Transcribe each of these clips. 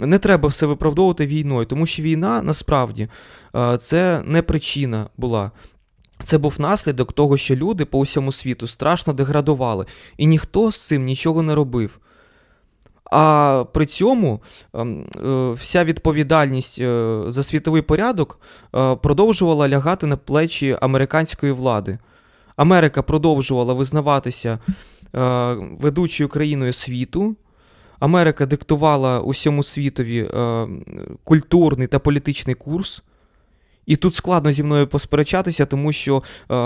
не треба все виправдовувати війною, тому що війна насправді е, це не причина була. Це був наслідок того, що люди по усьому світу страшно деградували, і ніхто з цим нічого не робив. А при цьому ем, е, вся відповідальність е, за світовий порядок продовжувала лягати на плечі американської влади. Америка продовжувала визнаватися ведучою країною світу. Америка диктувала усьому світові е, культурний та політичний курс. І тут складно зі мною посперечатися, тому що е,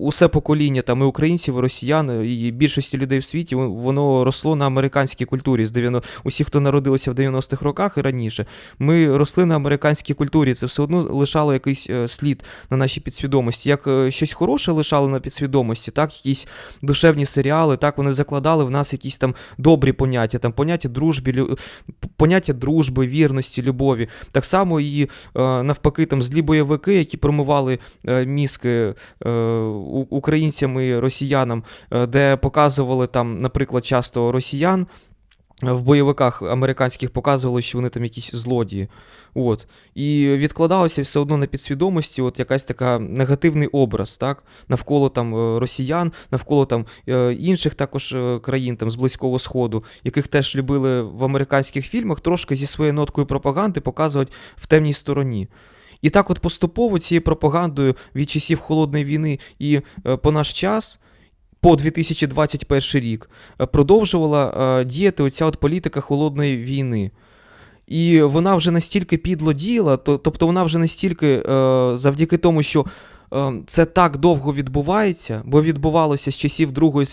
усе покоління там і українців, і росіян, і більшості людей в світі воно росло на американській культурі. З 90... Усі, хто народилися в 90-х роках і раніше, ми росли на американській культурі. Це все одно лишало якийсь е, слід на нашій підсвідомості. Як е, щось хороше лишало на підсвідомості, так якісь душевні серіали, так вони закладали в нас якісь там добрі поняття, там поняття дружби, лю... поняття дружби, вірності, любові. Так само і е, навпаки, там злі бойовики, які промивали е, мізки е, українцям і росіянам, е, де показували там, наприклад, часто росіян. В бойовиках американських показували, що вони там якісь злодії. От. І відкладалося все одно на підсвідомості, от якась така негативний образ, так? навколо там росіян, навколо там інших також країн там, з Близького Сходу, яких теж любили в американських фільмах, трошки зі своєю ноткою пропаганди показувати в темній стороні. І так, от поступово цією пропагандою від часів холодної війни і е, по наш час. По 2021 рік е, продовжувала е, діяти оця от політика холодної війни. І вона вже настільки підло діяла, тобто вона вже настільки завдяки тому, що це так довго відбувається, бо відбувалося з часів другої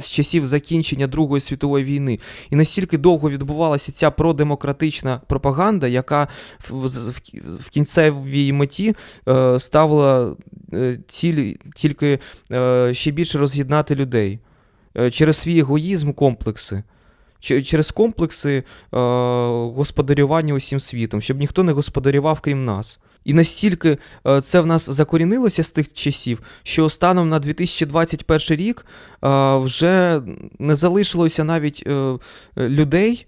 з часів закінчення Другої світової війни, і настільки довго відбувалася ця продемократична пропаганда, яка в, в, в кінцевій меті е, ставила е, ціль тільки е, ще більше роз'єднати людей е, через свій егоїзм, комплекси. Че- Через комплекси е, господарювання усім світом, щоб ніхто не господарював крім нас. І настільки е, це в нас закорінилося з тих часів, що станом на 2021 рік е, вже не залишилося навіть е, людей,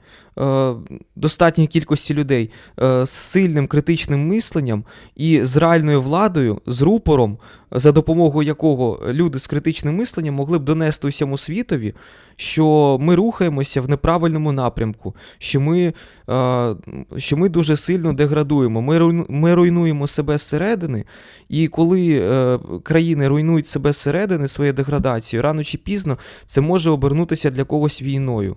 достатньої кількості людей е, з сильним критичним мисленням і з реальною владою, з рупором, за допомогою якого люди з критичним мисленням могли б донести усьому світові, що ми рухаємося в неправильному напрямку, що ми, е, що ми дуже сильно деградуємо, ми, ми руйнуємо себе зсередини, і коли е, країни руйнують себе зсередини своєю деградацією, рано чи пізно це може обернутися для когось війною.